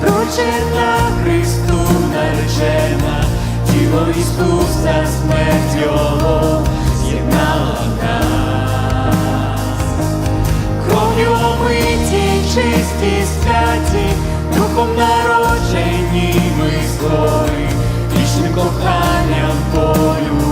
прочерна Христу наречена, тіло Ісуса смерть Його з'єднала нас, кров'ю омиті, чисті святі, духом народжені ми згори, вічним коханням полю.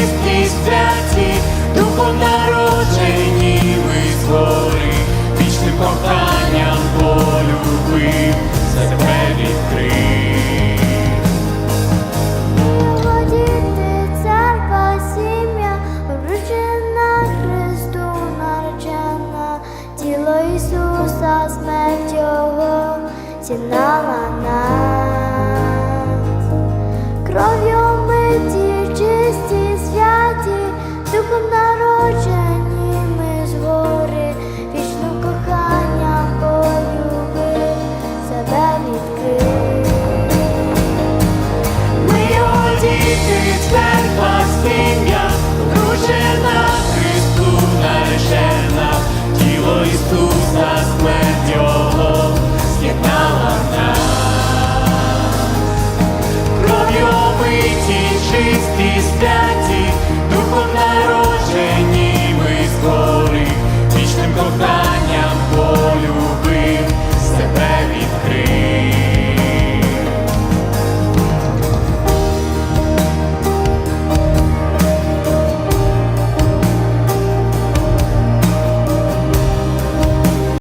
Христі святі, духом народжені ми твори, вічним коханням полюбив, себе відкрив. Сім'я, обручена Христу наречена, тіло Ісуса, смерть Його, ціна. back